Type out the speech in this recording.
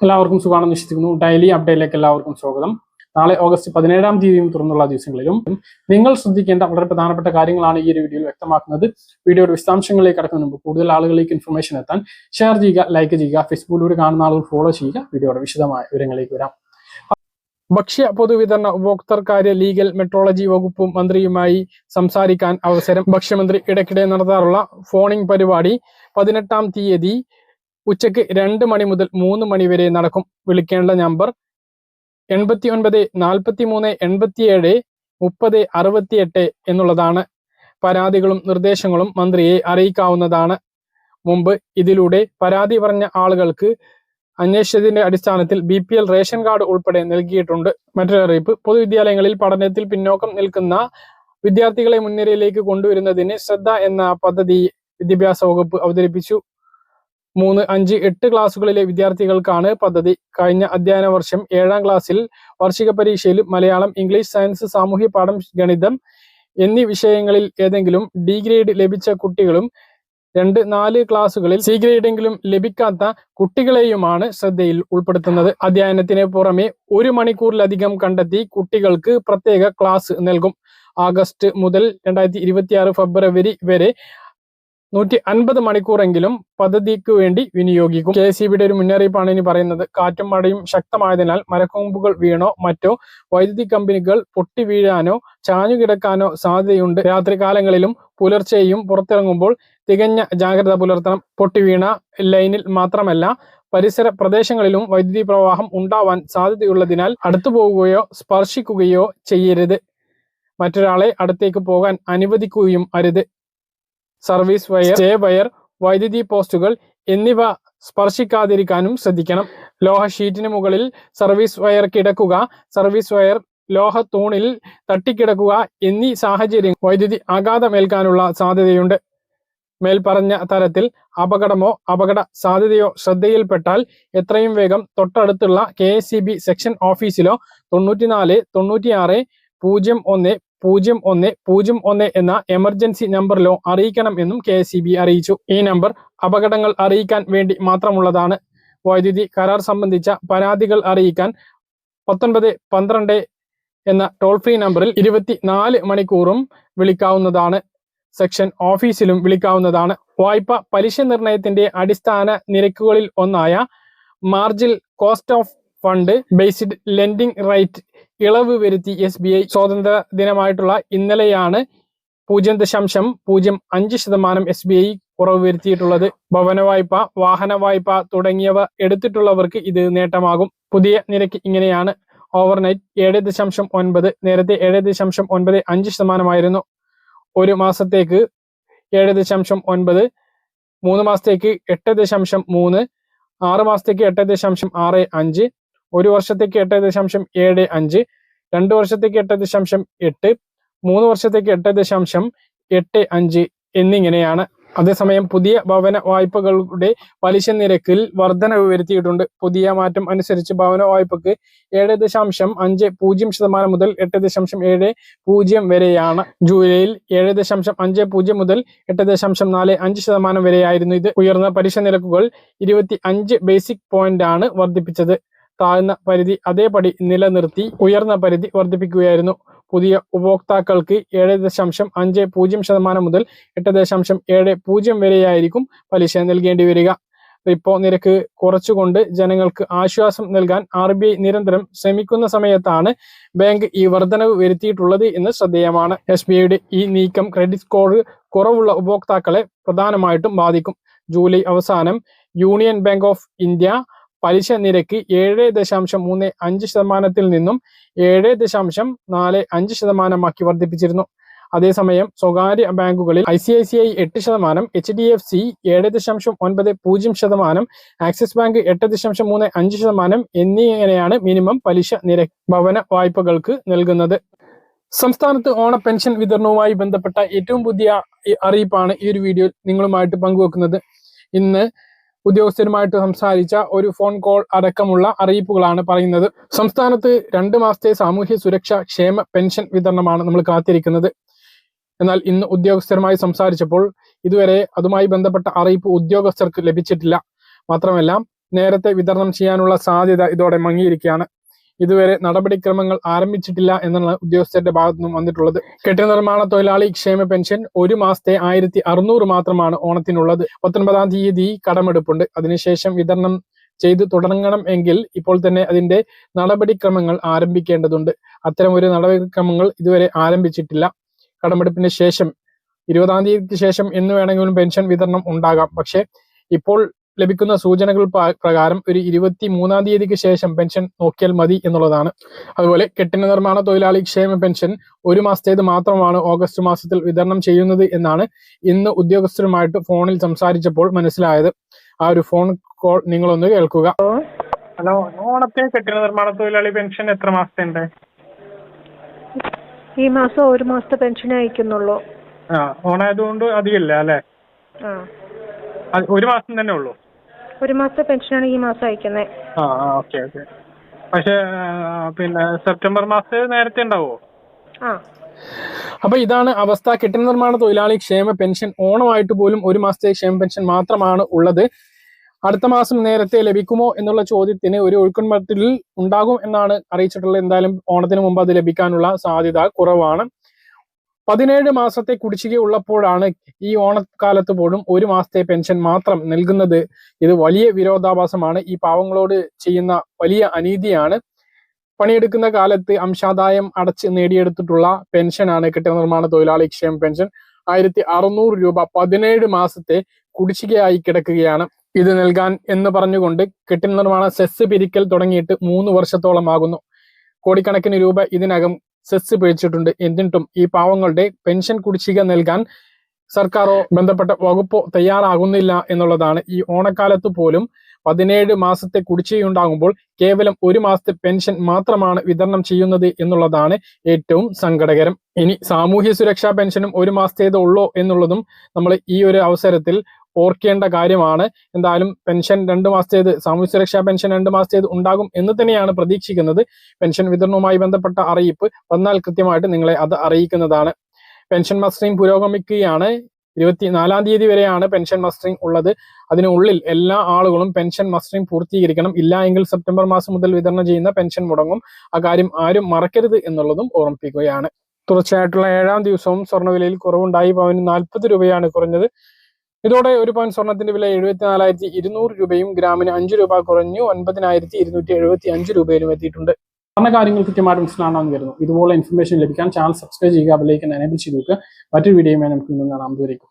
എല്ലാവർക്കും സുഖമാണെന്ന് വിശ്വസിക്കുന്നു. ഡെയിലി അപ്ഡേറ്റിലേക്ക് എല്ലാവർക്കും സ്വാഗതം. നാളെ ഓഗസ്റ്റ് പതിനേഴാം തീയതിയും തുറന്നുള്ള ദിവസങ്ങളിലും നിങ്ങൾ ശ്രദ്ധിക്കേണ്ട വളരെ പ്രധാനപ്പെട്ട കാര്യങ്ങളാണ് ഈ ഒരു വീഡിയോയിൽ വ്യക്തമാക്കുന്നത്. വീഡിയോയുടെ വിശദാംശങ്ങളിലേക്ക് കടക്കുന്നതിന് മുമ്പ് കൂടുതൽ ആളുകളിലേക്ക് ഇൻഫർമേഷൻ എത്താൻ ഷെയർ ചെയ്യുക ലൈക്ക് ചെയ്യുക ഫേസ്ബുക്കിലൂടെ കാണുന്ന ആളുകൾ ഫോളോ ചെയ്യുക. വീഡിയോയുടെ വിശദമായ വിവരങ്ങളിലേക്ക് വരാം. ഭക്ഷ്യ പൊതുവിതരണ ഉപഭോക്തൃകാര്യ ലീഗൽ മെട്രോളജി വകുപ്പ് മന്ത്രിയുമായി സംസാരിക്കാൻ അവസരം ഭക്ഷ്യമന്ത്രി ഇടയ്ക്കിടെ നടത്താറുള്ള ഫോണിംഗ് പരിപാടി പതിനെട്ടാം തീയതി ഉച്ചയ്ക്ക് രണ്ട് മണി മുതൽ മൂന്ന് മണി വരെ നടക്കും വിളിക്കേണ്ട നമ്പർ. എൺപത്തി ഒൻപത് നാൽപ്പത്തി മൂന്ന് എൺപത്തിയേഴ് മുപ്പത് അറുപത്തിയെട്ട് എന്നുള്ളതാണ് പരാതികളും നിർദ്ദേശങ്ങളും മന്ത്രിയെ അറിയിക്കാവുന്നതാണ്. മുമ്പ് ഇതിലൂടെ പരാതി പറഞ്ഞ ആളുകൾക്ക് അന്വേഷിച്ചതിന്റെ അടിസ്ഥാനത്തിൽ B P L ration card ഉൾപ്പെടെ നൽകിയിട്ടുണ്ട്. മറ്റൊരു അറിയിപ്പ് പൊതുവിദ്യാലയങ്ങളിൽ പഠനത്തിൽ പിന്നോക്കം നിൽക്കുന്ന വിദ്യാർത്ഥികളെ മുൻനിരയിലേക്ക് കൊണ്ടുവരുന്നതിന് ശ്രദ്ധ എന്ന പദ്ധതി വിദ്യാഭ്യാസ വകുപ്പ് അവതരിപ്പിച്ചു. മൂന്ന് അഞ്ച് എട്ട് ക്ലാസ്സുകളിലെ വിദ്യാർത്ഥികൾക്കാണ് പദ്ധതി. കഴിഞ്ഞ അധ്യയന വർഷം ഏഴാം ക്ലാസ്സിൽ വാർഷിക പരീക്ഷയിൽ മലയാളം ഇംഗ്ലീഷ് സയൻസ് സാമൂഹ്യ പാഠം ഗണിതം എന്നീ വിഷയങ്ങളിൽ ഏതെങ്കിലും ഡി ഗ്രേഡ് ലഭിച്ച കുട്ടികളും രണ്ട് നാല് ക്ലാസ്സുകളിൽ സി ഗ്രേഡെങ്കിലും ലഭിക്കാത്ത കുട്ടികളെയുമാണ് ശ്രദ്ധയിൽ ഉൾപ്പെടുത്തുന്നത്. അധ്യയനത്തിന് പുറമെ ഒരു മണിക്കൂറിലധികം കണ്ടെത്തി കുട്ടികൾക്ക് പ്രത്യേക ക്ലാസ് നൽകും. ആഗസ്റ്റ് മുതൽ രണ്ടായിരത്തി ഫെബ്രുവരി വരെ നൂറ്റി അൻപത് മണിക്കൂറെങ്കിലും പദ്ധതിക്ക് വേണ്ടി വിനിയോഗിക്കും. കെ സി ബിയുടെ ഒരു മുന്നറിയിപ്പാണ് ഇനി പറയുന്നത്. കാറ്റും മഴയും ശക്തമായതിനാൽ മരക്കൊമ്പുകൾ വീണോ മറ്റോ വൈദ്യുതി കമ്പനികൾ പൊട്ടി വീഴാനോ ചാഞ്ഞുകിടക്കാനോ സാധ്യതയുണ്ട്. രാത്രികാലങ്ങളിലും പുലർച്ചെയും പുറത്തിറങ്ങുമ്പോൾ തികഞ്ഞ ജാഗ്രത പുലർത്തണം. പൊട്ടി വീണ ലൈനിൽ മാത്രമല്ല പരിസര പ്രദേശങ്ങളിലും വൈദ്യുതി പ്രവാഹം ഉണ്ടാവാൻ സാധ്യതയുള്ളതിനാൽ അടുത്തു പോവുകയോ സ്പർശിക്കുകയോ ചെയ്യരുത്. മറ്റൊരാളെ അടുത്തേക്ക് പോകാൻ അനുവദിക്കുകയും അരുത്. സർവീസ് വയർ സ്റ്റേ വയർ വൈദ്യുതി പോസ്റ്റുകൾ എന്നിവ സ്പർശിക്കാതിരിക്കാനും ശ്രദ്ധിക്കണം. ലോഹ ഷീറ്റിന് മുകളിൽ സർവീസ് വയർ കിടക്കുക സർവീസ് വയർ ലോഹ തൂണിൽ തട്ടിക്കിടക്കുക എന്നീ സാഹചര്യം വൈദ്യുതി ആഘാതമേൽക്കാനുള്ള സാധ്യതയുണ്ട്. മേൽപ്പറഞ്ഞ തരത്തിൽ അപകടമോ അപകട സാധ്യതയോ ശ്രദ്ധയിൽപ്പെട്ടാൽ എത്രയും വേഗം തൊട്ടടുത്തുള്ള കെ സെക്ഷൻ ഓഫീസിലോ തൊണ്ണൂറ്റിനാല് തൊണ്ണൂറ്റിയാറ് പൂജ്യം ഒന്ന് പൂജ്യം ഒന്ന് പൂജ്യം ഒന്ന് എന്ന എമർജൻസി നമ്പറിലോ അറിയിക്കണം എന്നും കെ അറിയിച്ചു. ഈ നമ്പർ അപകടങ്ങൾ അറിയിക്കാൻ വേണ്ടി മാത്രമുള്ളതാണ്. വൈദ്യുതി കരാർ സംബന്ധിച്ച പരാതികൾ അറിയിക്കാൻ പത്തൊൻപത് പന്ത്രണ്ട് എന്ന ടോൾ ഫ്രീ നമ്പറിൽ ഇരുപത്തിനാല് മണിക്കൂറും വിളിക്കാവുന്നതാണ്. സെക്ഷൻ ഓഫീസിലും വിളിക്കാവുന്നതാണ്. വായ്പ പലിശ നിർണയത്തിന്റെ അടിസ്ഥാന നിരക്കുകളിൽ ഒന്നായ marginal cost of fund based lending rate ഇളവ് വരുത്തി എസ് ബി ഐ സ്വാതന്ത്ര്യ ദിനമായിട്ടുള്ള ഇന്നലെയാണ് പൂജ്യം ദശാംശം പൂജ്യം അഞ്ച് ശതമാനം എസ് ബി ഐ കുറവ് വരുത്തിയിട്ടുള്ളത്. ഭവന വായ്പ വാഹന വായ്പ തുടങ്ങിയവ എടുത്തിട്ടുള്ളവർക്ക് ഇത് നേട്ടമാകും. പുതിയ നിരക്ക് ഇങ്ങനെയാണ്. ഓവർനൈറ്റ് ഏഴ് ദശാംശം ഒൻപത് നേരത്തെ ഏഴ് ദശാംശം ഒൻപത് അഞ്ച് ശതമാനമായിരുന്നു. ഒരു മാസത്തേക്ക് ഏഴ് ദശാംശം ഒൻപത് മൂന്ന് മാസത്തേക്ക് എട്ട് ദശാംശം മൂന്ന് ആറ് മാസത്തേക്ക് എട്ട് ദശാംശം ആറ് അഞ്ച് ഒരു വർഷത്തേക്ക് എട്ട് ദശാംശം ഏഴ് അഞ്ച് രണ്ട് വർഷത്തേക്ക് എട്ട് ദശാംശം എട്ട് മൂന്ന് വർഷത്തേക്ക് എട്ട് ദശാംശം എട്ട് അഞ്ച് എന്നിങ്ങനെയാണ്. അതേസമയം പുതിയ ഭവന വായ്പകളുടെ പലിശ നിരക്കിൽ വർധനവ് വരുത്തിയിട്ടുണ്ട്. പുതിയ മാറ്റം അനുസരിച്ച് ഭവന വായ്പക്ക് ഏഴ് ദശാംശം അഞ്ച് പൂജ്യം ശതമാനം മുതൽ എട്ട് ദശാംശം ഏഴ് പൂജ്യം വരെയാണ്. ജൂലൈയിൽ ഏഴ് ദശാംശം അഞ്ച് പൂജ്യം മുതൽ എട്ട് ദശാംശം നാല് അഞ്ച് ശതമാനം വരെയായിരുന്നു ഇത്. ഉയർന്ന പലിശ നിരക്കുകൾ ഇരുപത്തി അഞ്ച് ബേസിക് പോയിന്റ് ആണ് വർദ്ധിപ്പിച്ചത്. താഴ്ന്ന പരിധി അതേപടി നിലനിർത്തി ഉയർന്ന പരിധി വർദ്ധിപ്പിക്കുകയായിരുന്നു. പുതിയ ഉപഭോക്താക്കൾക്ക് ഏഴ് ദശാംശം അഞ്ച് പൂജ്യം ശതമാനം മുതൽ എട്ട് ദശാംശം ഏഴ് പൂജ്യം വരെയായിരിക്കും പലിശ നൽകേണ്ടി വരിക. റിപ്പോ നിരക്ക് കുറച്ചുകൊണ്ട് ജനങ്ങൾക്ക് ആശ്വാസം നൽകാൻ ആർ ബി ഐ നിരന്തരം ശ്രമിക്കുന്ന സമയത്താണ് ബാങ്ക് ഈ വർധനവ് വരുത്തിയിട്ടുള്ളത് എന്ന് ശ്രദ്ധേയമാണ്. എസ് ബി ഐയുടെ ഈ നീക്കം ക്രെഡിറ്റ് സ്കോർ കുറവുള്ള ഉപഭോക്താക്കളെ പ്രധാനമായിട്ടും ബാധിക്കും. ജൂലൈ അവസാനം യൂണിയൻ ബാങ്ക് ഓഫ് ഇന്ത്യ പലിശ നിരക്ക് ഏഴ് ദശാംശം മൂന്ന് അഞ്ച് ശതമാനത്തിൽ നിന്നും ഏഴ് ദശാംശം നാല് അഞ്ച് ശതമാനമാക്കി വർദ്ധിപ്പിച്ചിരുന്നു. അതേസമയം സ്വകാര്യ ബാങ്കുകളിൽ I C I C I എട്ട് ശതമാനം എച്ച് ഡി എഫ് സി ഏഴ് ദശാംശം ഒൻപത് പൂജ്യം ശതമാനം ആക്സിസ് ബാങ്ക് എട്ട് ദശാംശം മൂന്ന് അഞ്ച് ശതമാനം എന്നിങ്ങനെയാണ് മിനിമം പലിശ നിരക്ക് ഭവന വായ്പകൾക്ക് നൽകുന്നത്. സംസ്ഥാനത്ത് ഓണ പെൻഷൻ വിതരണവുമായി ബന്ധപ്പെട്ട ഏറ്റവും പുതിയ അറിയിപ്പാണ് ഈ ഒരു വീഡിയോയിൽ നിങ്ങളുമായിട്ട് പങ്കുവെക്കുന്നത്. ഇന്ന് ഉദ്യോഗസ്ഥരുമായിട്ട് സംസാരിച്ച ഒരു ഫോൺ കോൾ അടക്കമുള്ള അറിയിപ്പുകളാണ് പറയുന്നത്. സംസ്ഥാനത്ത് രണ്ട് മാസത്തെ സാമൂഹ്യ സുരക്ഷ ക്ഷേമ പെൻഷൻ വിതരണമാണ് നമ്മൾ കാത്തിരിക്കുന്നത്. എന്നാൽ ഇന്ന് ഉദ്യോഗസ്ഥരുമായി സംസാരിച്ചപ്പോൾ ഇതുവരെ അതുമായി ബന്ധപ്പെട്ട അറിയിപ്പ് ഉദ്യോഗസ്ഥർക്ക് ലഭിച്ചിട്ടില്ല. മാത്രമല്ല നേരത്തെ വിതരണം ചെയ്യാനുള്ള സാധ്യത ഇതോടെ മങ്ങിയിരിക്കുകയാണ്. ഇതുവരെ നടപടിക്രമങ്ങൾ ആരംഭിച്ചിട്ടില്ല എന്നാണ് ഉദ്യോഗസ്ഥരുടെ ഭാഗത്തു നിന്നും വന്നിട്ടുള്ളത്. കെട്ടിട നിർമ്മാണ തൊഴിലാളി ക്ഷേമ പെൻഷൻ ഒരു മാസത്തെ ആയിരത്തി അറുന്നൂറ് മാത്രമാണ് ഓണത്തിനുള്ളത്. പത്തൊൻപതാം തീയതി കടമെടുപ്പുണ്ട്. അതിനുശേഷം വിതരണം ചെയ്തു തുടങ്ങണം എങ്കിൽ ഇപ്പോൾ തന്നെ അതിന്റെ നടപടിക്രമങ്ങൾ ആരംഭിക്കേണ്ടതുണ്ട്. അത്തരം ഒരു നടപടിക്രമങ്ങൾ ഇതുവരെ ആരംഭിച്ചിട്ടില്ല. കടമെടുപ്പിന് ശേഷം ഇരുപതാം തീയതിക്ക് ശേഷം എന്ന് വേണമെങ്കിലും പെൻഷൻ വിതരണം ഉണ്ടാകാം. പക്ഷേ ഇപ്പോൾ ലഭിക്കുന്ന സൂചനകൾ പ്രകാരം ഒരു ഇരുപത്തി മൂന്നാം തീയതിക്ക് ശേഷം പെൻഷൻ നോക്കിയാൽ മതി എന്നുള്ളതാണ്. അതുപോലെ കെട്ടിട നിർമ്മാണ തൊഴിലാളി ക്ഷേമ പെൻഷൻ ഒരു മാസത്തേത് മാത്രമാണ് ഓഗസ്റ്റ് മാസത്തിൽ വിതരണം ചെയ്യുന്നത് എന്നാണ് ഇന്ന് ഉദ്യോഗസ്ഥരുമായിട്ട് ഫോണിൽ സംസാരിച്ചപ്പോൾ മനസ്സിലായത്. ആ ഒരു ഫോൺ കോൾ നിങ്ങളൊന്ന് കേൾക്കുക. ഹലോ ഓണത്തെ കെട്ടിട നിർമ്മാണ തൊഴിലാളി പെൻഷൻ എത്ര മാസത്തെ ഉണ്ട് ഈ മാസം ഒരു മാസത്തെ പെൻഷൻ അയക്കുന്നുള്ളൂ. ആ ഓണായതുകൊണ്ട് അധികമില്ല അല്ലേ? ആ. ഒരു മാസം തന്നെ ഉള്ളൂ? ഒരു മാസത്തെ പെൻഷനാണ് ഈ മാസം അയക്കുന്നത് ആ ഓക്കെ ഓക്കെ. പക്ഷേ പിന്നെ സെപ്റ്റംബർ മാസത്തിൽ നേരത്തെ ഉണ്ടാവുമോ ആ. അപ്പൊ ഇതാണ് അവസ്ഥ കെട്ടിട നിർമ്മാണ തൊഴിലാളി ക്ഷേമ പെൻഷൻ ഓണമായിട്ട് പോലും ഒരു മാസത്തെ ക്ഷേമ പെൻഷൻ മാത്രമാണ് ഉള്ളത്. അടുത്ത മാസം നേരത്തെ ലഭിക്കുമോ എന്നുള്ള ചോദ്യത്തിന് ഒരു ഒഴുക്കൻമട്ടിൽ ഉണ്ടാകും എന്നാണ് അറിയിച്ചിട്ടുള്ളത്. എന്തായാലും ഓണത്തിന് മുമ്പ് അത് ലഭിക്കാനുള്ള സാധ്യത കുറവാണ്. പതിനേഴ് മാസത്തെ കുടിശ്ശിക ഉള്ളപ്പോഴാണ് ഈ ഓണക്കാലത്ത് പോലും ഒരു മാസത്തെ പെൻഷൻ മാത്രം നൽകുന്നത്. ഇത് വലിയ വിരോധാഭാസമാണ്. ഈ പാവങ്ങളോട് ചെയ്യുന്ന വലിയ അനീതിയാണ്. പണിയെടുക്കുന്ന കാലത്ത് അംശാദായം അടച്ച് നേടിയെടുത്തിട്ടുള്ള പെൻഷനാണ് കെട്ടിട നിർമ്മാണ തൊഴിലാളി ക്ഷേമ പെൻഷൻ. ആയിരത്തി അറുന്നൂറ് രൂപ പതിനേഴ് മാസത്തെ കുടിശ്ശികയായി കിടക്കുകയാണ് ഇത് നൽകാൻ എന്ന് പറഞ്ഞുകൊണ്ട് കെട്ടിട നിർമ്മാണ സെസ് പിരിക്കൽ തുടങ്ങിയിട്ട് മൂന്ന് വർഷത്തോളം ആകുന്നു കോടിക്കണക്കിന് രൂപ ഇതിനകം സെസ് പിഴച്ചിട്ടുണ്ട് എന്നിട്ടും ഈ പാവങ്ങളുടെ പെൻഷൻ കുടിശ്ശിക നൽകാൻ സർക്കാരോ ബന്ധപ്പെട്ട വകുപ്പോ തയ്യാറാകുന്നില്ല എന്നുള്ളതാണ് ഈ ഓണക്കാലത്ത് പോലും പതിനേഴ് മാസത്തെ കുടിശ്ശികയുണ്ടാകുമ്പോൾ കേവലം ഒരു മാസത്തെ പെൻഷൻ മാത്രമാണ് വിതരണം ചെയ്യുന്നത് എന്നുള്ളതാണ് ഏറ്റവും സങ്കടകരം. ഇനി സാമൂഹ്യ സുരക്ഷാ പെൻഷനും ഒരു മാസത്തേത് ഉള്ളോ എന്നുള്ളതും നമ്മൾ ഈ ഒരു അവസരത്തിൽ ഓർക്കേണ്ട കാര്യമാണ്. എന്തായാലും പെൻഷൻ രണ്ട് മാസത്തേത് സാമൂഹ്യ സുരക്ഷാ പെൻഷൻ രണ്ട് മാസത്തേത് ഉണ്ടാകും എന്ന് തന്നെയാണ് പ്രതീക്ഷിക്കുന്നത്. പെൻഷൻ വിതരണവുമായി ബന്ധപ്പെട്ട അറിയിപ്പ് വന്നാൽ കൃത്യമായിട്ട് നിങ്ങളെ അത് അറിയിക്കുന്നതാണ്. പെൻഷൻ മസ്റ്ററിംഗ് പുരോഗമിക്കുകയാണ്. ഇരുപത്തിനാലാം തീയതി വരെയാണ് പെൻഷൻ മസ്റ്ററിംഗ് ഉള്ളത്. അതിനുള്ളിൽ എല്ലാ ആളുകളും പെൻഷൻ മസ്റ്ററിംഗ് പൂർത്തീകരിക്കണം. ഇല്ല എങ്കിൽ സെപ്റ്റംബർ മാസം മുതൽ വിതരണം ചെയ്യുന്ന പെൻഷൻ മുടങ്ങും. ആ കാര്യം ആരും മറക്കരുത് എന്നുള്ളതും ഓർമ്മിപ്പിക്കുകയാണ്. തുടർച്ചയായിട്ടുള്ള ഏഴാം ദിവസവും സ്വർണവിലയിൽ കുറവുണ്ടായി. പവന് നാൽപ്പത് രൂപയാണ് കുറഞ്ഞത്. ഇതോടെ ഒരു പവൻ സ്വർണത്തിന്റെ വില എഴുപത്തിനാലായിരത്തി ഇരുന്നൂറ് രൂപയും ഗ്രാമിന് അഞ്ച് രൂപ കുറഞ്ഞു. ഒൻപതിനായിരത്തി ഇരുന്നൂറ്റി എഴുപത്തി അഞ്ച് രൂപയിലും എത്തിയിട്ടുണ്ട്. പറഞ്ഞ കാര്യങ്ങൾ കൃത്യമായിട്ട് മനസ്സിലാണെന്ന് വരുന്നു ഇതുപോലെ ഇൻഫർമേഷൻ ലഭിക്കാൻ ചാനൽ സബ്സ്ക്രൈബ് ചെയ്യുക അതിലേക്ക് എനേബിൾ ചെയ്ത് നോക്കുക മറ്റൊരു വീഡിയോയുമായി നമുക്ക് കാണാം. ദൂരേക്കും